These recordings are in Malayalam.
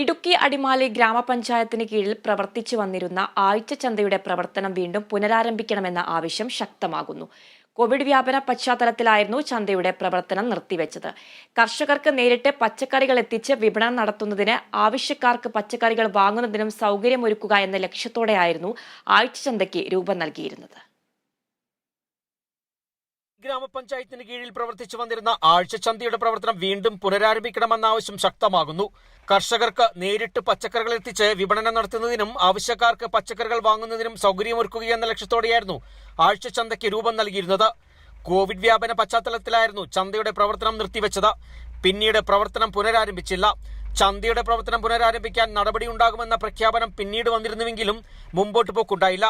ഇടുക്കി അടിമാലി ഗ്രാമപഞ്ചായത്തിന് കീഴിൽ പ്രവർത്തിച്ചു വന്നിരുന്ന ആഴ്ചച്ചന്തയുടെ പ്രവർത്തനം വീണ്ടും പുനരാരംഭിക്കണമെന്ന ആവശ്യം ശക്തമാകുന്നു. കോവിഡ് വ്യാപന പശ്ചാത്തലത്തിലായിരുന്നു ചന്തയുടെ പ്രവർത്തനം നിർത്തിവെച്ചത്. കർഷകർക്ക് നേരിട്ട് പച്ചക്കറികൾ എത്തിച്ച് വിപണനം നടത്തുന്നതിന് ആവശ്യക്കാർക്ക് പച്ചക്കറികൾ വാങ്ങുന്നതിനും സൗകര്യമൊരുക്കുക എന്ന ലക്ഷ്യത്തോടെയായിരുന്നു ആഴ്ചച്ചന്തയ്ക്ക് രൂപം നൽകിയിരുന്നത്. ഗ്രാമപഞ്ചായത്തിന് കീഴിൽ പ്രവർത്തിച്ചു വന്നിരുന്ന ആഴ്ചച്ചന്തയുടെ പ്രവർത്തനം വീണ്ടും പുനരാരംഭിക്കണമെന്ന ആവശ്യം ശക്തമാകുന്നു. കർഷകർക്ക് നേരിട്ട് പച്ചക്കറികൾ എത്തിച്ച് വിപണനം നടത്തുന്നതിനും ആവശ്യക്കാർക്ക് പച്ചക്കറികൾ വാങ്ങുന്നതിനും സൗകര്യമൊരുക്കുകയെന്ന ലക്ഷ്യത്തോടെയായിരുന്നു ആഴ്ചച്ചന്തയ്ക്ക് രൂപം നൽകിയിരുന്നത്. കോവിഡ് വ്യാപന പശ്ചാത്തലത്തിലായിരുന്നു ചന്തയുടെ പ്രവർത്തനം നിർത്തിവെച്ചത്. പിന്നീട് പ്രവർത്തനം പുനരാരംഭിച്ചില്ല. ചന്തയുടെ പ്രവർത്തനം പുനരാരംഭിക്കാൻ നടപടിയുണ്ടാകുമെന്ന പ്രഖ്യാപനം പിന്നീട് വന്നിരുന്നുവെങ്കിലും മുമ്പോട്ട് പോക്കുണ്ടായില്ല.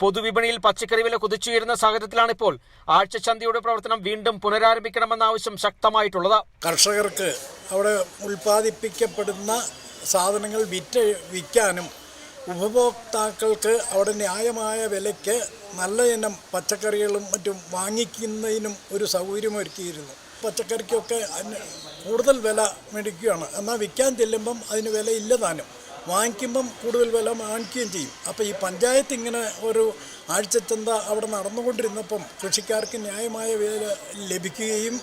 പൊതുവിപണിയിൽ പച്ചക്കറി വില കുതിച്ചുയരുന്ന സാഹചര്യത്തിലാണ് ഇപ്പോൾ ആഴ്ചച്ചന്തയുടെ പ്രവർത്തനം വീണ്ടും പുനരാരംഭിക്കണമെന്ന ആവശ്യം ശക്തമായിട്ടുള്ളത്. കർഷകർക്ക് അവിടെ ഉൽപ്പാദിപ്പിക്കപ്പെടുന്ന സാധനങ്ങൾ വിറ്റ് വിൽക്കാനും ഉപഭോക്താക്കൾക്ക് അവിടെ ന്യായമായ വിലയ്ക്ക് നല്ല ഇനം പച്ചക്കറികളും മറ്റും വാങ്ങിക്കുന്നതിനും ഒരു സൗകര്യമൊരുക്കിയിരുന്നു പച്ചക്കറിക്കൊക്കെ അതിന് കൂടുതൽ വില മേടിക്കുകയാണ്. എന്നാൽ വിൽക്കാൻ ചെല്ലുമ്പം അതിന് വില ഇല്ലതാനും വാങ്ങിക്കുമ്പം കൂടുതൽ വില വാങ്ങിക്കുകയും ചെയ്യും. അപ്പോൾ ഈ പഞ്ചായത്ത് ഇങ്ങനെ ഒരു ആഴ്ചച്ചന്ത അവിടെ നടന്നുകൊണ്ടിരുന്നപ്പം കൃഷിക്കാർക്ക് ന്യായമായ വില ലഭിക്കുകയും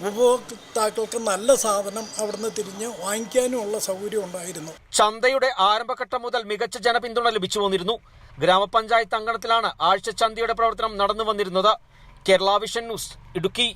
ഉപഭോക്താക്കൾക്ക് നല്ല സാധനം അവിടുന്ന് തിരിഞ്ഞ് വാങ്ങിക്കാനുമുള്ള സൗകര്യം ഉണ്ടായിരുന്നു. ചന്തയുടെ ആരംഭഘട്ടം മുതൽ മികച്ച ജനപിന്തുണ ലഭിച്ചു വന്നിരുന്നു. ഗ്രാമപഞ്ചായത്ത് അങ്കണത്തിലാണ് ആഴ്ച ചന്തയുടെ പ്രവർത്തനം നടന്നു വന്നിരുന്നത് കേരള വിഷൻ ന്യൂസ് ഇടുക്കി.